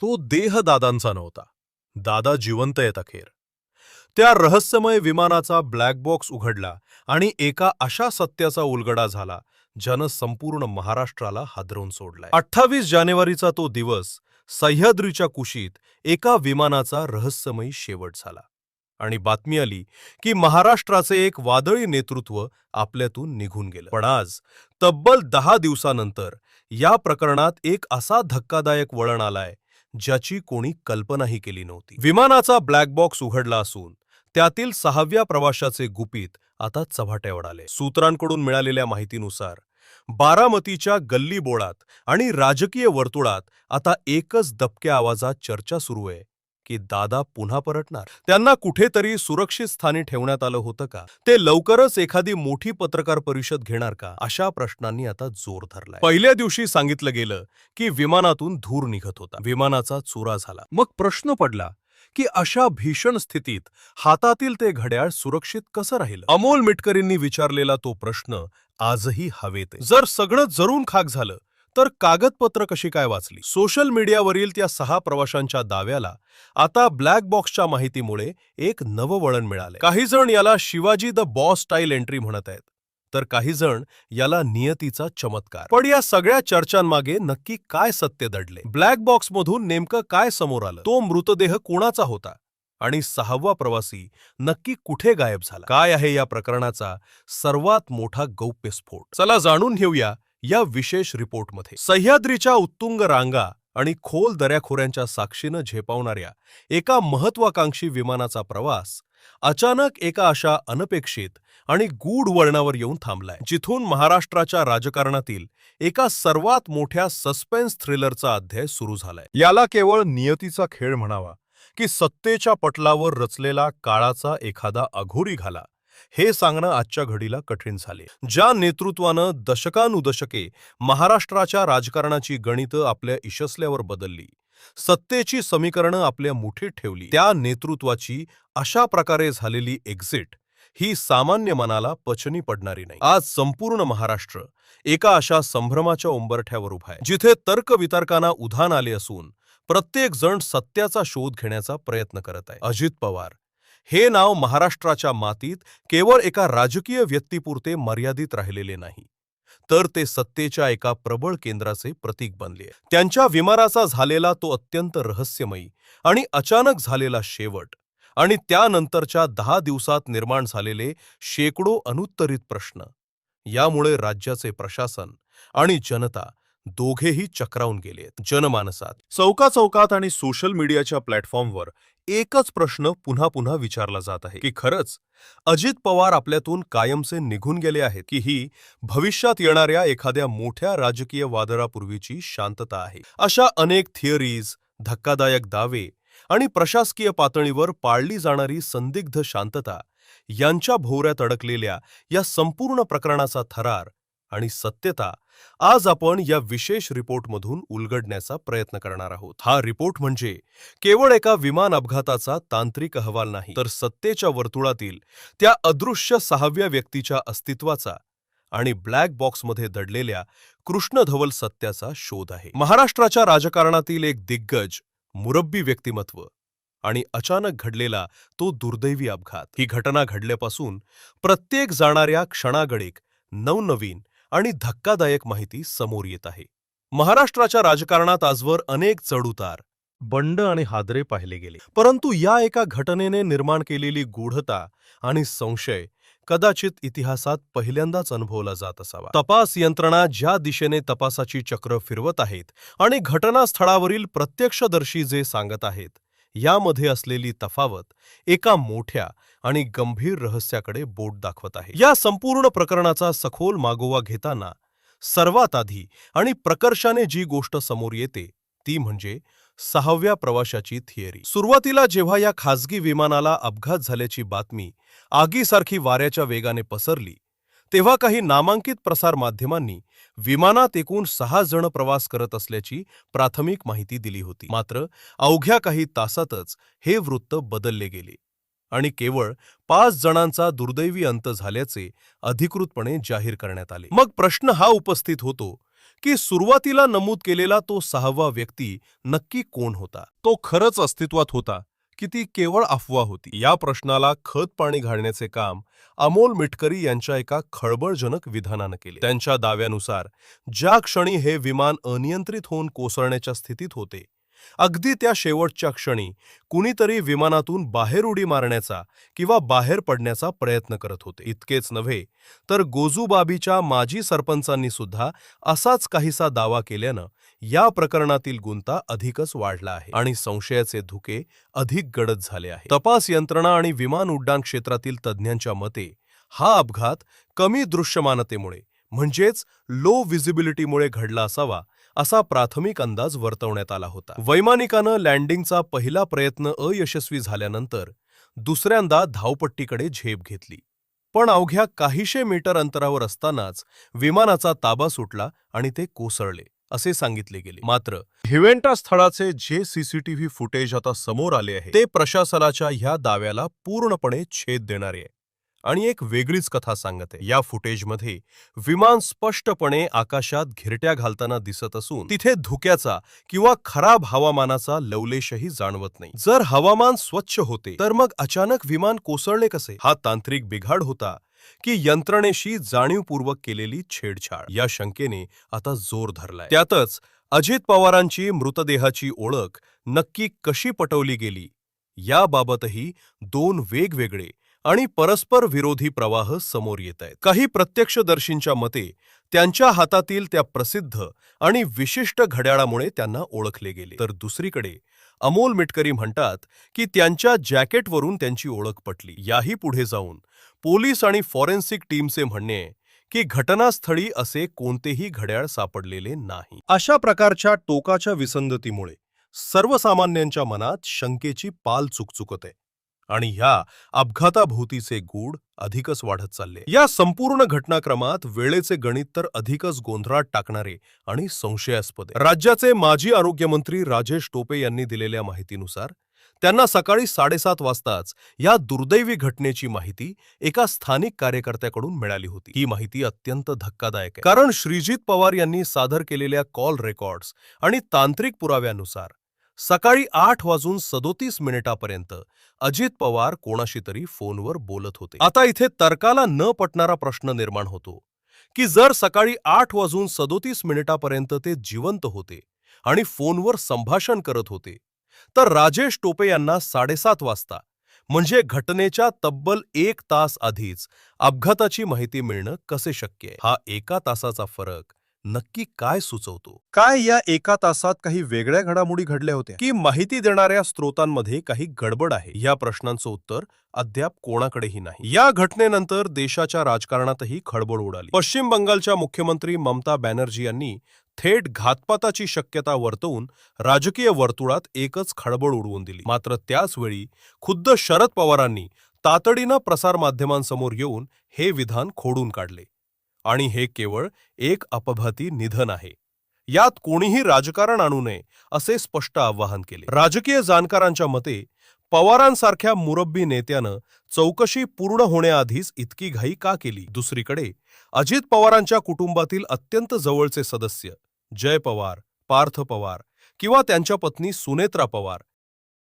तो देह दादांचा नव्हता. दादा जिवंत आहेत अखेर. त्या रहस्यमय विमानाचा ब्लॅक बॉक्स उघडला आणि एका अशा सत्याचा उलगडा झाला ज्यानं संपूर्ण महाराष्ट्राला हादरवून सोडलाय. अठ्ठावीस जानेवारीचा तो दिवस सह्याद्रीच्या कुशीत एका विमानाचा रहस्यमयी शेवट झाला. आणि बातमी आली की महाराष्ट्राचे एक वादळी नेतृत्व आपल्यातून निघून गेलं. पण आज तब्बल दहा दिवसानंतर या प्रकरणात एक असा धक्कादायक वळण आलाय ज्याची कोणी कल्पनाही केली नव्हती. विमानाचा ब्लॅक बॉक्स उघडला असून त्यातील सहाव्या प्रवाशाचे गुपित आता चव्हाट्यावर आले. सूत्रांकडून मिळालेल्या माहितीनुसार बारामतीच्या गल्ली बोळात आणि राजकीय वर्तुळात आता एकच दबक्या आवाजात चर्चा सुरू आहे. की दादा पुन्हा परतणार. त्यांना कुठेतरी सुरक्षित स्थानी ठेवण्यात आलं होतं का? ते लवकरच एखादी मोठी पत्रकार परिषद घेणार का? अशा प्रश्नांनी आता जोर धरलाय. पहिल्या दिवशी सांगितलं गेलं की विमानातून धूर निघत होता. विमानाचा चुरा झाला. मग प्रश्न पडला की अशा भीषण स्थितीत हातातील ते घड्याळ सुरक्षित कसं राहील? अमोल मिटकरींनी विचारलेला तो प्रश्न आजही हवेत जर सगळं जरून खाक झालं तर कागदपत्र कशी काय वाचली? सोशल मीडियावरील त्या सहा प्रवाशांच्या दाव्याला आता ब्लॅक बॉक्सच्या माहितीमुळे एक नवं वळण मिळाले काही जण याला Shivaji the boss style entry म्हणत आहेत तर काही जण याला नियतीचा चमत्कार. पण या सगळ्या चर्चांमागे नक्की काय सत्य दडले? ब्लॅक बॉक्समधून नेमकं काय समोर आलं? तो मृतदेह कोणाचा होता? आणि सहावा प्रवासी नक्की कुठे गायब झाला? काय आहे या प्रकरणाचा सर्वात मोठा गौप्यस्फोट? चला जाणून घेऊया या विशेष रिपोर्टमध्ये सह्याद्रीच्या उत्तुंग रांगा आणि खोल दऱ्याखोऱ्यांच्या साक्षीनं झेपावणाऱ्या एका महत्वाकांक्षी विमानाचा प्रवास अचानक एका अशा अनपेक्षित आणि गूढ वळणावर येऊन थांबलाय जिथून महाराष्ट्राच्या राजकारणातील एका सर्वात मोठ्या सस्पेन्स थ्रिलरचा अध्याय सुरू झालाय. याला केवळ नियतीचा खेळ म्हणावा की सत्तेच्या पटलावर रचलेला काळाचा एखादा अघोरी घाला. हे सांगणं आजच्या घडीला कठीण झाले. ज्या नेतृत्वानं दशकानुदशके महाराष्ट्राच्या राजकारणाची गणितं आपल्या इशसल्यावर बदलली सत्तेची समीकरणं आपल्या मुठीत ठेवली त्या नेतृत्वाची अशा प्रकारे झालेली एक्झिट ही सामान्य मनाला पचनी पडणारी नाही. आज संपूर्ण महाराष्ट्र एका अशा संभ्रमाच्या उंबरठ्यावर उभा आहे जिथे तर्कवितर्कांना उधाण आले असून प्रत्येक जण सत्याचा शोध घेण्याचा प्रयत्न करत आहे. अजित पवार हे नाव महाराष्ट्राच्या मातीत केवळ एका राजकीय व्यक्तीपुरते मर्यादित राहिलेले नाही तर ते सत्तेच्या एका प्रबळ केंद्राचे प्रतीक बनले. त्यांच्या विमानाचा झालेला तो अत्यंत रहस्यमयी आणि अचानक झालेला शेवट आणि त्यानंतरच्या दहा दिवसात निर्माण झालेले शेकडो अनुत्तरित प्रश्न यामुळे राज्याचे प्रशासन आणि जनता दोघेही चक्रावून गेलेत. जनमानसात. चौका चौकात आणि सोशल मीडियाच्या प्लॅटफॉर्मवर एकच प्रश्न पुन्हा पुन्हा विचारला जात आहे की खरंच अजित पवार आपल्यातून कायमचे निघून गेले आहेत की ही भविष्यात येणाऱ्या एखाद्या मोठ्या राजकीय वादळापूर्वीची शांतता आहे? अशा अनेक थिअरीज धक्कादायक दावे आणि प्रशासकीय पातळीवर पाळली जाणारी संदिग्ध शांतता यांच्या भोवऱ्यात अडकलेल्या या संपूर्ण प्रकरणाचा थरार आणि सत्यता आज आपण या विशेष रिपोर्टमधून उलगडण्याचा प्रयत्न करणार आहोत. हा रिपोर्ट म्हणजे केवळ एका विमान अपघाताचा तांत्रिक अहवाल नाही तर सत्तेच्या वर्तुळातील त्या अदृश्य सहाव्या व्यक्तीच्या अस्तित्वाचा आणि ब्लॅक बॉक्समध्ये दडलेल्या कृष्णधवल सत्याचा शोध आहे. महाराष्ट्राच्या राजकारणातील एक दिग्गज मुरब्बी व्यक्तिमत्व आणि अचानक घडलेला तो दुर्दैवी अपघात. ही घटना घडल्यापासून प्रत्येक जाणाऱ्या क्षणागणिक नवनवीन आणि धक्कादायक माहिती समोर येत आहे. महाराष्ट्राच्या राजकारणात आजवर अनेक चढउतार बंड आणि हादरे पाहिले गेले. परंतु या एका घटनेने निर्माण केलेली गूढता आणि संशय कदाचित इतिहासात पहिल्यांदाच अनुभवला जात असावा. तपास यंत्रणा ज्या दिशेने तपासाची चक्र फिरवत आहेत आणि घटनास्थळावरील प्रत्यक्षदर्शी जे सांगत आहेत यामध्ये असलेली तफावत एका मोठ्या आणि गंभीर रहस्याकडे बोट दाखवत आहे. या संपूर्ण प्रकरणाचा सखोल मागोवा घेताना सर्वात आधी आणि प्रकर्षाने जी गोष्ट समोर येते ती म्हणजे सहाव्या प्रवाशाची थिअरी. सुरुवातीला जेव्हा या खासगी विमानाला अपघात झाल्याची बातमी आगीसारखी वाऱ्याच्या वेगाने पसरली तेव्हा काही नामांकित प्रसारमाध्यमांनी विमानात एकूण सहा जण प्रवास करत असल्याची प्राथमिक माहिती दिली होती. मात्र अवघ्या काही तासातच हे वृत्त बदलले गेले आणि केवळ पाच जणांचा दुर्दैवी अंत झाल्याचे अधिकृतपणे जाहीर करण्यात आले. मग प्रश्न हा उपस्थित होतो की सुरुवातीला नमूद केलेला तो सहावा व्यक्ती नक्की कोण होता? तो खरंच अस्तित्वात होता? की ती केवळ अफवा होती. या प्रश्नाला खत पाणी घालण्याचे काम अमोल मिटकरी यांच्या एका खळबळजनक विधानानं केले. त्यांच्या दाव्यानुसार ज्या क्षणी हे विमान अनियंत्रित होऊन कोसळण्याच्या स्थितीत होते अगदी त्या शेवटच्या क्षणी कुणीतरी विमानातून बाहेर उडी मारण्याचा किंवा बाहेर पडण्याचा प्रयत्न करत होते. इतकेच नव्हे तर गोजूबाबीच्या माजी सरपंचांनी सुद्धा असाच काहीसा दावा केल्यानं या प्रकरणातील गुंता अधिकच वाढला आहे आणि संशयाचे धुके अधिक गडद झाले आहे. तपास यंत्रणा आणि विमान उड्डाण क्षेत्रातील तज्ज्ञांच्या मते हा अपघात कमी दृश्यमानतेमुळे म्हणजेच लो व्हिजिबिलिटीमुळे घडला असावा असा प्राथमिक अंदाज वर्तवण्यात आला होता. वैमानिकानं लँडिंगचा पहिला प्रयत्न अयशस्वी झाल्यानंतर दुसऱ्यांदा धावपट्टीकडे झेप घेतली. पण अवघ्या काहीशे मीटर अंतरावर असतानाच विमानाचा ताबा सुटला आणि ते कोसळले. असे सांगितले गेले. मात्र हिवेंटा स्थळाचे जे सीसीटीव्ही फुटेज आता समोर आले आहे ते प्रशासनाच्या ह्या दाव्याला पूर्णपणे छेद देणारे आहे. आणि एक वेगळीच कथा सांगते या फुटेजमध्ये विमान स्पष्टपणे आकाशात घिरट्या घालताना दिसत असून तिथे धुक्याचा किंवा खराब हवामानाचा लवलेशही जाणवत नाही. जर हवामान स्वच्छ होते तर मग अचानक विमान कोसळले कसे? हा तांत्रिक बिघाड होता की यंत्रणेशी जाणीवपूर्वक केलेली छेडछाड. या शंकेने आता जोर धरलाय. त्यातच अजित पवारांची मृतदेहाची ओळख नक्की कशी पटवली गेली? याबाबतही दोन वेगवेगळे आणि परस्पर विरोधी प्रवाह समोर येत आहेत. काही प्रत्यक्षदर्शींच्या मते त्यांच्या हातातील त्या प्रसिद्ध आणि विशिष्ट घड्याळामुळे त्यांना ओळखले गेले. तर दुसरीकडे अमोल मिटकरी म्हणतात की त्यांच्या जॅकेटवरून त्यांची ओळख पटली. याही पुढे जाऊन पोलीस आणि फॉरेन्सिक टीमचे म्हणणे की घटनास्थळी असे कोणतेही घड्याळ सापडलेले नाही. अशा प्रकारच्या टोकाच्या विसंगतीमुळे सर्वसामान्यांच्या मनात शंकेची पाल चुकचुकत आहे. आणि ह्या अपघाताभोवतीचे गूढ अधिकच वाढत चालले. या संपूर्ण घटनाक्रमात वेळेचे गणित तर अधिकच गोंधळात टाकणारे आणि संशयास्पद राज्याचे माजी आरोग्यमंत्री राजेश टोपे यांनी दिलेल्या माहितीनुसार त्यांना सकाळी साडेसात वाजताच या दुर्दैवी घटनेची माहिती एका स्थानिक कार्यकर्त्याकडून मिळाली होती. ही माहिती अत्यंत धक्कादायक आहे. कारण श्रीजित पवार यांनी सादर केलेल्या कॉल रेकॉर्ड्स आणि तांत्रिक पुराव्यानुसार सकाळी आठ वाजून सदोतीस मिनिटापर्यंत अजित पवार कोणाशी तरी फोनवर बोलत होते. आता इथे तर्काला न पटणारा प्रश्न निर्माण होतो की जर सकाळी आठ वाजून सदोतीस मिनिटापर्यंत ते जिवंत होते आणि फोनवर संभाषण करत होते तर राजेश टोपे यांना साडेसात वाजता म्हणजे घटनेच्या तब्बल एक तास आधीच अपघाताची माहिती मिळणं कसे शक्य हा एका तासाचा फरक नक्की काय सुचवतो? काय या एका तासात काही वेगळ्या घडामोडी घडल्या होत्या? की माहिती देणाऱ्या स्रोतांमध्ये काही गडबड आहे? या प्रश्नांचं उत्तर अद्याप कोणाकडेही नाही. या घटनेनंतर देशाच्या राजकारणातही खळबळ उडाली. पश्चिम बंगालच्या मुख्यमंत्री ममता बॅनर्जी यांनी थेट घातपाताची शक्यता वर्तवून राजकीय वर्तुळात एकच खळबळ उडवून दिली. मात्र त्याचवेळी खुद्द शरद पवारांनी तातडीनं प्रसारमाध्यमांसमोर येऊन हे विधान खोडून काढले. आणि हे केवळ एक अपघाती निधन आहे. यात कोणीही राजकारण आणू नये असे स्पष्ट आवाहन केले. राजकीय जाणकारांच्या मते पवारांसारख्या मुरब्बी नेत्यानं चौकशी पूर्ण होण्याआधीच इतकी घाई का केली? दुसरीकडे अजित पवारांच्या कुटुंबातील अत्यंत जवळचे सदस्य जय पवार पार्थ पवार किंवा त्यांच्या पत्नी सुनेत्रा पवार